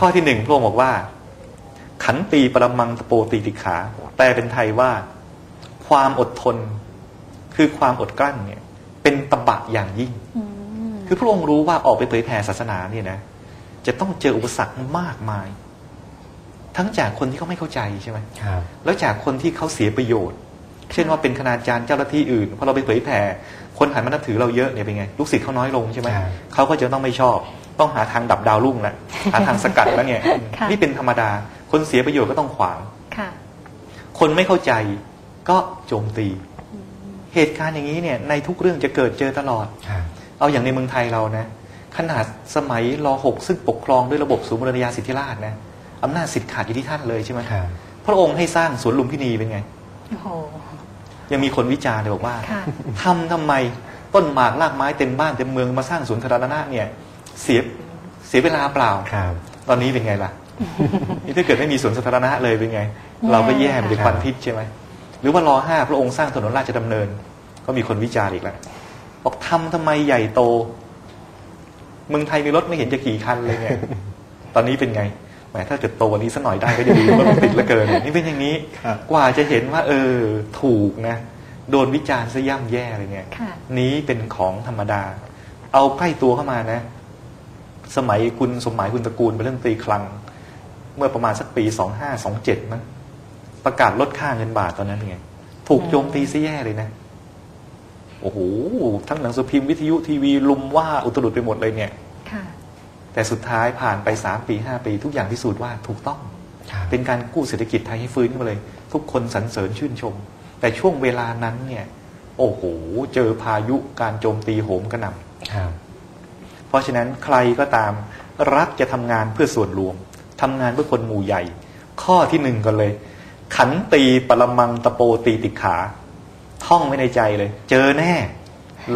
ข้อที่หนึ่งพระองค์บอกว่า ขันตีปรมังตะโปตีติขา แปลเป็นไทยว่า ความอดทน คือความอดกลั้นเนี่ย เป็นตบะอย่างยิ่งอืมคือพระองค์รู้ว่าออกไปเผยแผ่ศาสนาเนี่ยนะ จะต้องเจออุปสรรคมากมาย ทั้งจากคนที่เขาไม่เข้าใจใช่ไหมครับแล้วจากคนที่เขาเสียประโยชน์ เช่นว่าเป็นคณาจารย์เจ้าหน้าที่อื่นพอเราไปเผยแผ่คนหันมานับถือเราเยอะเนี่ยเป็นไงลูกศิษย์เขาน้อยลงใช่ไหมครับเขาก็จะต้องไม่ชอบ ต้องหาทางดับดาวรุ่งแล้วหาทางสกัดแล้วเนี่ยค่ะนี่เป็นธรรมดา คนเสียประโยชน์ก็ต้องขวางค่ะคนไม่เข้าใจก็โจมตี เหตุการณ์อย่างนี้เนี่ย ในทุกเรื่องจะเกิดเจอตลอดครับเอาอย่างในเมืองไทยเรานะ ขนาดสมัยรหกซึ่งปกครองด้วยระบบสูมรณาญาสิทธิราชย์นะอำนาจสิทธิ์ขาดอยู่ที่ท่านเลยใช่ไหมครับพระองค์ให้สร้างสวนลุมพินีเป็นไงโอ้โหยังมีคนวิจารณ์เลยบอกว่าค่ะทำทำไมต้นหมากรากไม้เต็มบ้านเต็มเมืองมาสร้างสวนสาธารณะเนี่ย เสียเสียเวลาเปล่า ครับ ตอนนี้เป็นไงล่ะ นี่ถ้าเกิดไม่มีสวนสาธารณะเลยเป็นไง เราก็แย่ไปด้วยควันพิษใช่ไหมหรือว่ารอห้าพระองค์สร้างถนนราชดำเนิน ก็มีคนวิจารณ์อีกแล้วบอกทำทำไมใหญ่โต เมืองไทยมีรถไม่เห็นจะกี่คันเลยไงตอนนี้เป็นไงแหมถ้าเกิดโตกวันนี้สักหน่อยได้ก็จะดีรถติดเหลือเกิน นี่เป็นอย่างนี้ครับกว่าจะเห็นว่า เออ ถูกนะ โดนวิจารณ์ซะย่ำแย่เลยเนี่ยค่ะนี้เป็นของธรรมดา เอาใกล้ตัวเข้ามานะ สมัยคุณสมหมายคุณตระกูลเป็นเรื่องตรีคลัง เมื่อประมาณสักปีสองห้าสองเจ็ดมั้งประกาศลดค่าเงินบาทตอนนั้นไงถูกโจมตีซะแย่เลยนะโอ้โหทั้งหนังสือพิมพ์วิทยุทีวีลุมว่าอุตรุดไปหมดเลยเนี่ยค่ะแต่สุดท้ายผ่านไปสามปีห้าปีทุกอย่างพิสูจน์ว่าถูกต้องครับเป็นการกู้เศรษฐกิจไทยให้ฟื้นขึ้นมาเลย ทุกคนสรรเสริญชื่นชม แต่ช่วงเวลานั้นเนี่ย โอ้โห เจอพายุการโจมตีโหมกระหน่ำครับ เพราะฉะนั้นใครก็ตามรักจะทำงานเพื่อส่วนรวมทำงานเพื่อคนหมู่ใหญ่ ข้อที่หนึ่งกันเลย ขันตีปรมังตะโปตีติขา ท่องไว้ในใจเลย เจอแน่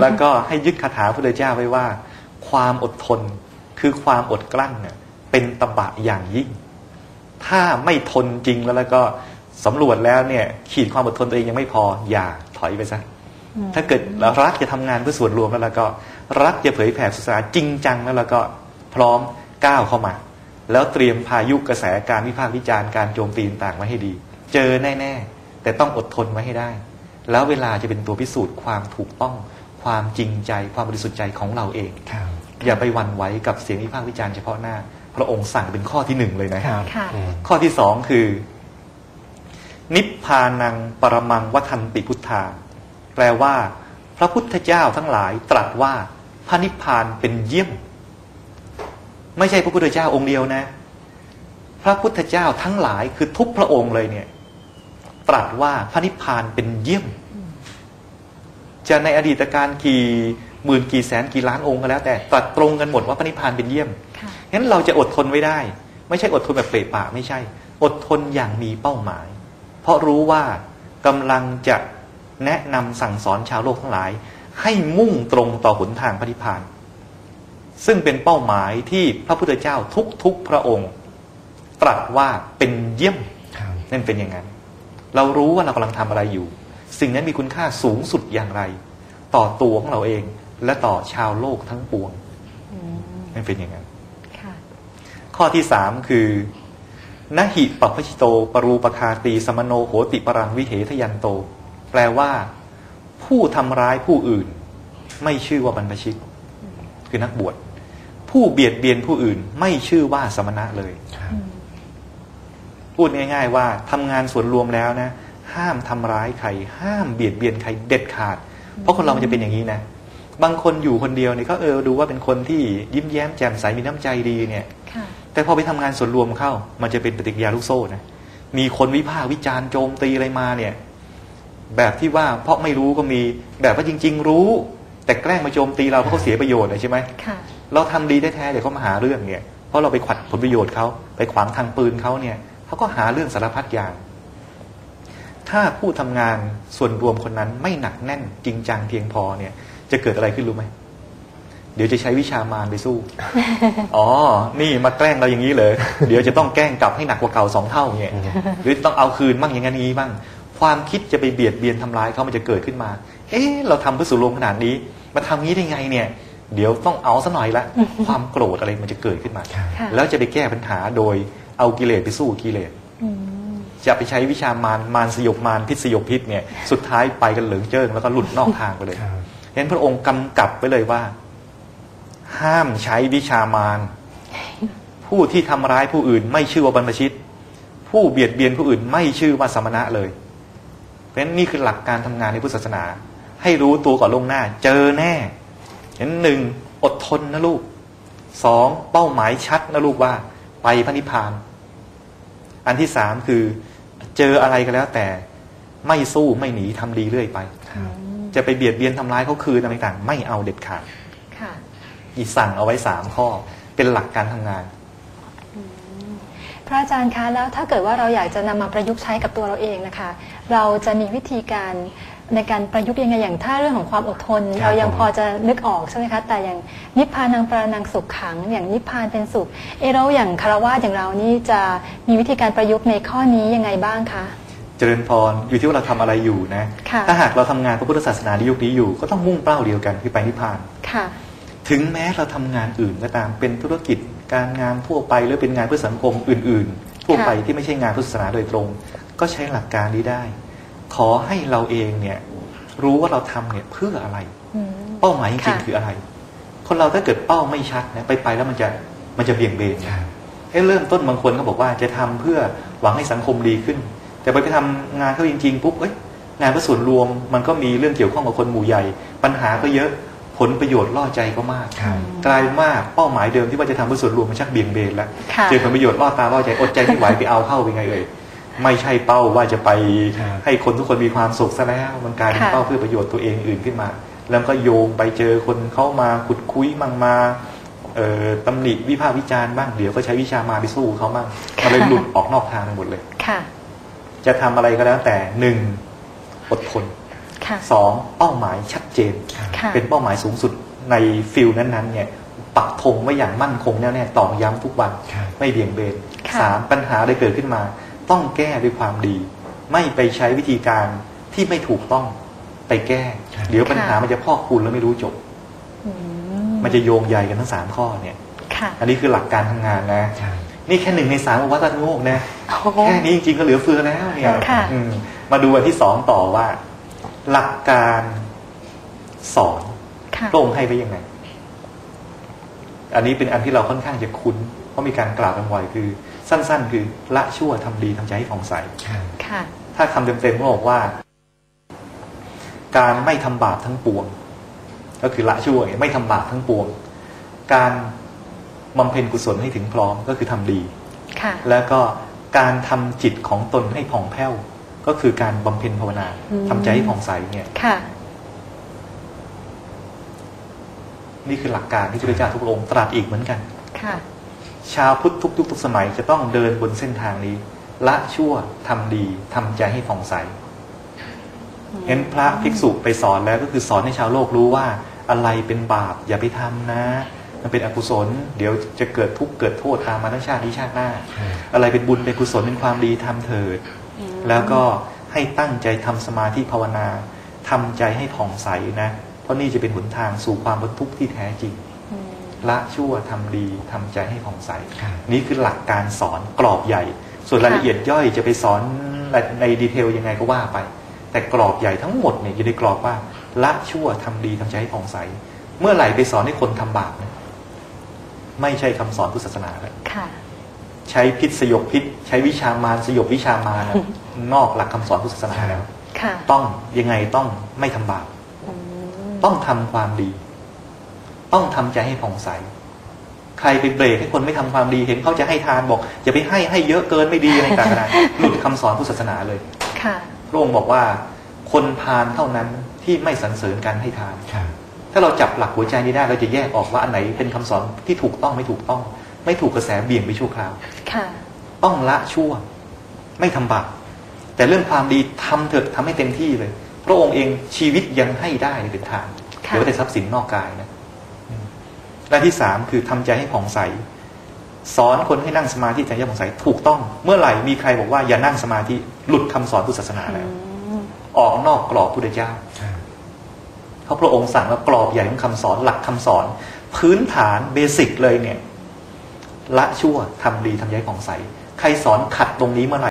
แล้วก็ให้ยึดคาถาพระพุทธเจ้าไว้ว่า ความอดทนคือความอดกลั้นเนี่ยเป็นตบะอย่างยิ่ง ถ้าไม่ทนจริงแล้วแล้วก็สำรวจแล้วเนี่ย ขีดความอดทนตัวเองยังไม่พอ อย่าถอยไปซะถ้าเกิดเรารักจะทำงานเพื่อส่วนรวมแล้วแล้วก็ รักจะเผยแผ่ศาสนาจริงจังแล้วแล้วก็พร้อมก้าวเข้ามา แล้วเตรียมพายุกระแสการวิพากษ์วิจารณ์การโจมตีต่างๆไว้ให้ดี เจอแน่ ๆ แต่ต้องอดทนไว้ให้ได้ แล้วเวลาจะเป็นตัวพิสูจน์ความถูกต้อง ความจริงใจความบริสุทธิ์ใจของเราเองครับอย่าไปหวั่นไหวกับเสียงวิพากษ์วิจารณ์เฉพาะหน้า พระองค์สั่งเป็นข้อที่หนึ่งเลยนะครับค่ะอืมข้อที่สองคือ นิพพานังปรมังวัทันติพุทธาแปลว่า พระพุทธเจ้าทั้งหลายตรัสว่า พระนิพพานเป็นเยี่ยม ไม่ใช่พระพุทธเจ้าองค์เดียวนะ พระพุทธเจ้าทั้งหลายคือทุกพระองค์เลยเนี่ย ตรัสว่าพระนิพพานเป็นเยี่ยม จะในอดีตการกี่หมื่นกี่แสนกี่ล้านองค์ก็แล้ว แต่ตรัสตรงกันหมดว่าพระนิพพานเป็นเยี่ยมค่ะงั้นเราจะอดทนไว้ได้ ไม่ใช่อดทนแบบเปรอะปะไม่ใช่ อดทนอย่างมีเป้าหมาย เพราะรู้ว่ากำลังจะแนะนำสั่งสอนชาวโลกทั้งหลาย ให้มุ่งตรงต่อหนทางพระนิพพาน ซึ่งเป็นเป้าหมายที่พระพุทธเจ้าทุกๆพระองค์ ตรัสว่าเป็นเยี่ยมครับนั่นเป็นอย่างนั้น เรารู้ว่าเรากำลังทำอะไรอยู่ สิ่งนั้นมีคุณค่าสูงสุดอย่างไร ต่อตัวของเราเองและต่อชาวโลกทั้งปวงอืมนั่นเป็นอย่างนั้นค่ะข้อที่สามคือนหิปปชิโต ปรูปคาตี สมโนโหติปรังวิเหทยันโต แปลว่า ผู้ทำร้ายผู้อื่น ไม่ชื่อว่าบรรพชิต คือนักบวชผู้เบียดเบียนผู้อื่น ไม่ชื่อว่าสมณะเลยครับอืมพูดง่าย ๆ ว่าทำงานส่วนรวมแล้วนะ ห้ามทำร้ายใคร ห้ามเบียดเบียนใครเด็ดขาด เพราะคนเรามันจะเป็นอย่างนี้นะบางคนอยู่คนเดียวเนี่ยก็เออดูว่าเป็นคนที่ยิ้มแย้มแจ่มใสมีน้ำใจดีเนี่ยค่ะแต่พอไปทำงานส่วนรวมเข้า มันจะเป็นปฏิกิริยาลูกโซ่นะมีคนวิพากษ์วิจารณ์โจมตีอะไรมาเนี่ย แบบที่ว่าเพราะไม่รู้ก็มีแบบว่าจริง ๆ รู้ แต่แกล้งมาโจมตีเราเพราะเขาเสียประโยชน์นะใช่ไหมค่ะเราทำดีแท้ๆเดี๋ยวเขามาหาเรื่องเนี่ยเพราะเราไปขัดผลประโยชน์เขาไปขวางทางปืนเขาเนี่ยเขาก็หาเรื่องสารพัดอย่าง ถ้าผู้ทำงานส่วนรวมคนนั้นไม่หนักแน่นจริงจังเพียงพอเนี่ย จะเกิดอะไรขึ้นรู้ไหมเดี๋ยวจะใช้วิชามารไปสู้ อ๋อ นี่มาแกล้งเราอย่างนี้เลย เดี๋ยวจะต้องแกล้งกลับให้หนักกว่าเก่าสองเท่าเนี่ยหรือต้องเอาคืนบ้างอย่างนี้บ้าง ความคิดจะไปเบียดเบียนทำร้ายเขามันจะเกิดขึ้นมา เอ๊ะเราทำเพื่อส่วนรวมขนาดนี้มาทำงี้ได้ไงเนี่ย เดี๋ยวต้องเอาซะหน่อยละความโกรธอะไรมันจะเกิดขึ้นมาครับค่ะแล้วจะไปแก้ปัญหาโดยเอากิเลสไปสู้กิเลสอืมจะไปใช้วิชามารมารสยบมารพิษสยบพิษเนี่ยสุดท้ายไปกันเหลืองเจิ้งแล้วก็หลุดนอกทางไปเลยครับเห็นพระองค์กำกับไปเลยว่า ห้ามใช้วิชามารผู้ที่ทำร้ายผู้อื่น ไม่ชื่อว่าบรรพชิต ผู้เบียดเบียนผู้อื่น ไม่ชื่อว่าสมณะเลยเพ ราะฉะนั้นนี่คือหลักการทำงานในพุทธศาสนา ให้รู้ตัวก่อนลวงหน้า เจอแน่เห็นหนึ่งอดทนนะลูกสองเป้าหมายชัดนะลูกว่า ไปพระนิพพาน อันที่สามคือ เจออะไรก็แล้วแต่ ไม่สู้ไม่หนีทำดีเรื่อยไปครับจะไปเบียดเบียนทำร้ายเขาคืนอะไรต่างๆไม่เอาเด็ดขาดค่ะอีสั่งเอาไว้สามข้อ เป็นหลักการทำงาน พระอาจารย์คะแล้วถ้าเกิดว่าเราอยากจะนำมาประยุกต์ใช้กับตัวเราเองนะคะ เราจะมีวิธีการในการประยุกต์ยังไงอย่างถ้าเรื่องของความอดทนครับเรายังผมพอจะนึกออกใช่ไหมคะแต่อย่างนิพพานังปรานังสุขขัง อย่างนิพพานเป็นสุขเอะเราอย่างคารวะอย่างเรานี่จะมีวิธีการประยุกต์ในข้อนี้ยังไงบ้างคะเจริญพรอยู่ที่ว่าเราทำอะไรอยู่นะค่ะถ้าหากเราทำงานพระพุทธศาสนาในยุคนี้อยู่ ก็ต้องมุ่งเป้าเดียวกันคือไปนิพพานค่ะ ถึงแม้เราทำงานอื่นก็ตามเป็นธุรกิจ การงานทั่วไปหรือเป็นงานเพื่อสังคมอื่น ๆ ทั่วไปค่ะที่ไม่ใช่งานพุทธศาสนาโดยตรง ก็ใช้หลักการนี้ได้ ขอให้เราเองเนี่ยรู้ว่าเราทำเนี่ยเพื่ออะไรอืมเป้าหมายจริงค่ะๆคืออะไร คนเราถ้าเกิดเป้าไม่ชัดนะไปไปแล้วมันจะมันจะเบี่ยงเบนครับให้เริ่มต้นบางคนก็บอกว่าจะทำเพื่อหวังให้สังคมดีขึ้น แต่ไปไปทำงานเขาจริงๆปุ๊บเอ้ยงานเพื่อส่วนรวมมันก็มีเรื่องเกี่ยวข้องกับคนหมู่ใหญ่ ปัญหาก็เยอะ ผลประโยชน์ล่อใจก็มากครับกลายเป็นว่าเป้าหมายเดิมที่ว่าจะทำเพื่อส่วนรวมมันชักเบี่ยงเบนแล้วค่ะเจอผลประโยชน์ล่อตาล่อใจอดใจไม่ไหวไปเอาเข้าไปไงเอ่ยไม่ใช่เป้าว่าจะไปครับให้คนทุกคนมีความสุขซะแล้ว มันกลายเป็นค่ะเป้าเพื่อประโยชน์ตัวเองอื่นขึ้นมา แล้วก็โยงไปเจอคนเข้ามาขุดคุยมั่งมาเอ่อตำหนิวิพากษ์วิจารณ์บ้างเดี๋ยวก็ใช้วิชามาไปสู้เขามั่งมันเลยหลุดออกนอกทางไปหมดเลยค่ะ จะทำอะไรก็แล้วแต่หนึ่งอดทนค่ะ สองเป้าหมายชัดเจนค่ะเป็นเป้าหมายสูงสุดในฟิลนั้นๆเนี่ยปักธงไว้อย่างมั่นคงแน่ๆตอกย้ำทุกวันครับไม่เบี่ยงเบนค่ะสามปัญหาได้เกิดขึ้นมา ต้องแก้ด้วยความดี ไม่ไปใช้วิธีการที่ไม่ถูกต้องไปแก้ครับเดี๋ยวปัญหามันจะพอกคูณแล้วไม่รู้จบอืมันจะโยงใยกันทั้งสามข้อเนี่ยค่ะอันนี้คือหลักการทำงานนะครับนี่แค่หนึ่งในสามของวัตถุโงกนะโอ้โหแค่นี้จริงๆก็เหลือเฟือแล้วเนี่ยค่ะอืมมาดูอันที่สองต่อว่า หลักการสอนค่ะพระองค์ให้ไว้ยังไง อันนี้เป็นอันที่เราค่อนข้างจะคุ้น เพราะมีการกล่าวกันบ่อยคือ สั้น ๆ คือละชั่วทำดีทำใจให้ผ่องใสครับค่ะถ้าคำเต็มๆก็บอกว่า การไม่ทำบาปทั้งปวง ก็คือละชั่วไม่ทำบาปทั้งปวง การบำเพ็ญกุศลให้ถึงพร้อมก็คือทำดีค่ะแล้วก็การทำจิตของตนให้ผ่องแผ้ว ก็คือการบำเพ็ญภาวนาอืมทำใจให้ผ่องใสเนี่ยค่ะนี่คือหลักการที่พระพุทธเจ้าทุกพระองค์ตรัสอีกเหมือนกัน ค่ะ ชาวพุทธทุกยุคทุกสมัยจะต้องเดินบนเส้นทางนี้ ละชั่วทำดีทำใจให้ผ่องใสเห็นพระภิกษุไปสอนแล้วก็คือสอนให้ชาวโลกรู้ว่า อะไรเป็นบาปอย่าไปทำนะ มันเป็นอกุศล เดี๋ยวจะเกิดทุกข์เกิดโทษตามมาทั้งชาตินี้ชาติหน้าครับอะไรเป็นบุญเป็นกุศลเป็นความดีทำเถิด แล้วก็ให้ตั้งใจทำสมาธิภาวนาทำใจให้ผ่องใสนะ เพราะนี่จะเป็นหนทางสู่ความบรรทุกข์ที่แท้จริงอืมละชั่วทำดีทำใจให้ผ่องใสครับนี่คือหลักการสอนกรอบใหญ่ ส่วนรายละเอียดย่อยจะไปสอนในดีเทลยังไงก็ว่าไป แต่กรอบใหญ่ทั้งหมดเนี่ยอยู่ในกรอบว่าละชั่วทำดีทำใจให้ผ่องใส เมื่อไหร่ไปสอนให้คนทำบาปเนี่ยไม่ใช่คำสอนพุทธศาสนาแล้วค่ะใช้พิษสยบพิษ ใช้วิชามารสยบวิชามาร นะนอกหลักคำสอนพุทธศาสนาแล้วค่ะต้องยังไงต้องไม่ทำบาปอืมต้องทำความดี ต้องทำใจให้ผ่องใส ใครไปเบรกให้คนไม่ทำความดีเห็นเขาจะให้ทานบอกอย่าไปให้ให้เยอะเกินไม่ดีอะไรต่างๆหลุดคำสอนพุทธศาสนาเลยค่ะพระองค์บอกว่า คนพาลเท่านั้นที่ไม่สรรเสริญการให้ทานครับถ้าเราจับหลักหัวใจนี้ได้เราจะแยกออกว่าอันไหนเป็นคำสอนที่ถูกต้องไม่ถูกต้อง ไม่ถูกกระแสเบี่ยงไปชั่วคราวค่ะต้องละชั่ว ไม่ทำบาป แต่เรื่องความดีทำเถอะทำให้เต็มที่เลย พระองค์เองชีวิตยังให้ได้เลยเป็นทางค่ะเดี๋ยวแต่ทรัพย์สินนอกกายนะอืมและที่สามคือทำใจให้ผ่องใส สอนคนให้นั่งสมาธิใจให้ผ่องใสถูกต้อง เมื่อไหร่มีใครบอกว่าอย่านั่งสมาธิหลุดคำสอนพุทธศาสนาแล้วอืมออกนอกกรอบพุทธเจ้าครับเพราะพระองค์สั่งว่ากรอบใหญ่ของคำสอนหลักคำสอน พื้นฐานเบสิกเลยเนี่ยละชั่วทำดีทำย้ายของใส ใครสอนขัดตรงนี้เมื่อไหร่